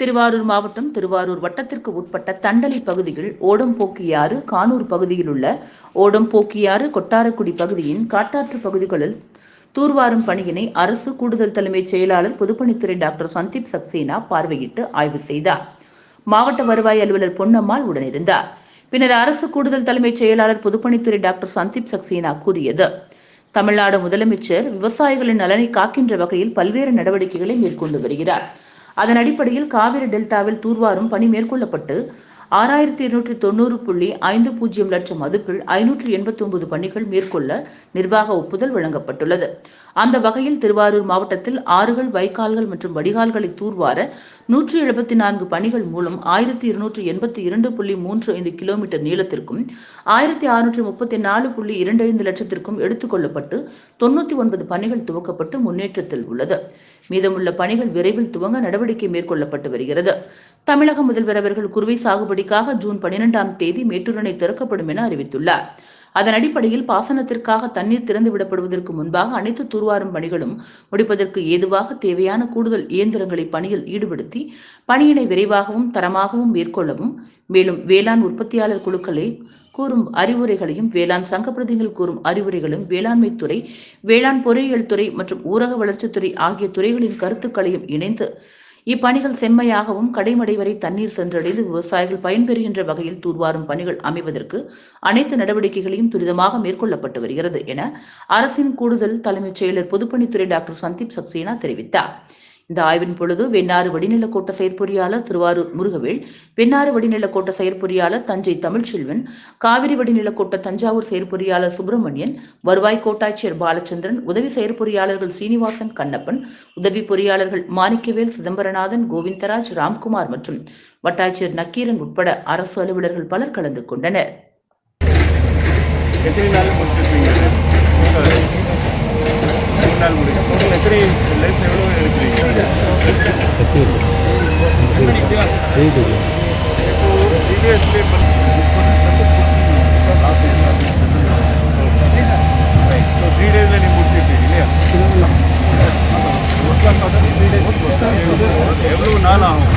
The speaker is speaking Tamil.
திருவாரூர் மாவட்டம் திருவாரூர் வட்டத்திற்கு உட்பட்ட தண்டலை பகுதியில் ஓடம்போக்கியாறு கானூர் பகுதியில் உள்ள ஓடம்போக்கியாறு கொட்டாரக்குடி பகுதியின் காட்டாற்று பகுதிகளில் தூர்வாரும் பணியினை அரசு கூடுதல் தலைமைச் செயலாளர் பொதுப்பணித்துறை டாக்டர் சந்தீப் சக்சேனா பார்வையிட்டு ஆய்வு செய்தார். மாவட்ட வருவாய் அலுவலர் பொன்னம்மாள் உடனிருந்தார். பின்னர் அரசு கூடுதல் தலைமைச் செயலாளர் பொதுப்பணித்துறை டாக்டர் சந்தீப் சக்சேனா கூறியது. தமிழ்நாடு முதலமைச்சர் விவசாயிகளின் நலனை காக்கின்ற வகையில் பல்வேறு நடவடிக்கைகளை மேற்கொண்டு வருகிறார். அதன் அடிப்படையில் காவிரி டெல்டாவில் தூர்வாரும் பணி மேற்கொள்ளப்பட்டு ஆறாயிரத்தி இருநூற்றி தொண்ணூறு புள்ளி ஐந்து பூஜ்ஜியம் லட்சம் மதிப்பில் ஐநூற்றி எண்பத்தி ஒன்பது பணிகள் மேற்கொள்ள நிர்வாக ஒப்புதல் வழங்கப்பட்டுள்ளது. அந்த வகையில் திருவாரூர் மாவட்டத்தில் ஆறுகள் வைக்கால்கள் மற்றும் வடிகால்களை தூர்வார நூற்றி எழுபத்தி நான்கு பணிகள் மூலம் ஆயிரத்தி இருநூற்று எண்பத்தி இரண்டு புள்ளி மூன்று ஐந்து கிலோமீட்டர் நீளத்திற்கும் ஆயிரத்தி அறுநூற்றி முப்பத்தி நாலு புள்ளி இரண்டு ஐந்து லட்சத்திற்கும் எடுத்துக்கொள்ளப்பட்டு தொண்ணூற்றி ஒன்பது பணிகள் துவக்கப்பட்டு முன்னேற்றத்தில் உள்ளது. மீதமுள்ள பணிகள் விரைவில் துவங்க நடவடிக்கை மேற்கொள்ளப்பட்டு வருகிறது. தமிழக முதல்வர் அவர்கள் குறுவை சாகுபடிக்காக ஜூன் பனிரெண்டாம் தேதி மேட்டூர் அணை திறக்கப்படும் என அறிவித்துள்ளார். அதன் அடிப்படையில் பாசனத்திற்காக தண்ணீர் திறந்து விடப்படுவதற்கு முன்பாக அனைத்து தூர்வாரும் பணிகளும் முடிப்பதற்கு ஏதுவாக தேவையான கூடுதல் இயந்திரங்களை பணியில் ஈடுபடுத்தி பணியினை விரைவாகவும் தரமாகவும் மேற்கொள்ளவும் மேலும் வேளாண் உற்பத்தியாளர் குழுக்களை கூறும் அறிவுரைகளையும் வேளாண் சங்க பிரதிகள் கூறும் அறிவுரைகளும் வேளாண்மை துறை வேளாண் பொறியியல் துறை மற்றும் ஊரக வளர்ச்சித்துறை ஆகிய துறைகளின் கருத்துக்களையும் இணைந்து இப்பணிகள் செம்மையாகவும் கடைமடை வரை தண்ணீர் சென்றடைந்து விவசாயிகள் பயன்பெறுகின்ற வகையில் தூர்வாரும் பணிகள் அமைவதற்கு அனைத்து நடவடிக்கைகளையும் துரிதமாக மேற்கொள்ளப்பட்டு வருகிறது என அரசின் கூடுதல் தலைமைச் செயலர் பொதுப்பணித்துறை டாக்டர் சந்தீப் சக்சேனா தெரிவித்தார். இந்த ஆய்வின் பொழுது வெண்ணாறு வடிநிலக்கோட்ட செயற்பொறியாளர் திருவாரூர் முருகவேல் வெண்ணாறு வடிநிலக்கோட்ட செயற்பொறியாளர் தஞ்சை தமிழ்ச்செல்வன் காவிரி வடிநிலக்கோட்ட தஞ்சாவூர் செயற்பொறியாளர் சுப்பிரமணியன் வருவாய் கோட்டாட்சியர் பாலச்சந்திரன் உதவி செயற்பொறியாளர்கள் சீனிவாசன் கண்ணப்பன் உதவி பொறியாளர்கள் மாணிக்கவேல் சிதம்பரநாதன் கோவிந்தராஜ் ராம்குமார் மற்றும் வட்டாட்சியர் நக்கீரன் உட்பட அரசு அலுவலர்கள் பலர் கலந்து கொண்டனர். எவ்வளோ நாள் ஆகும்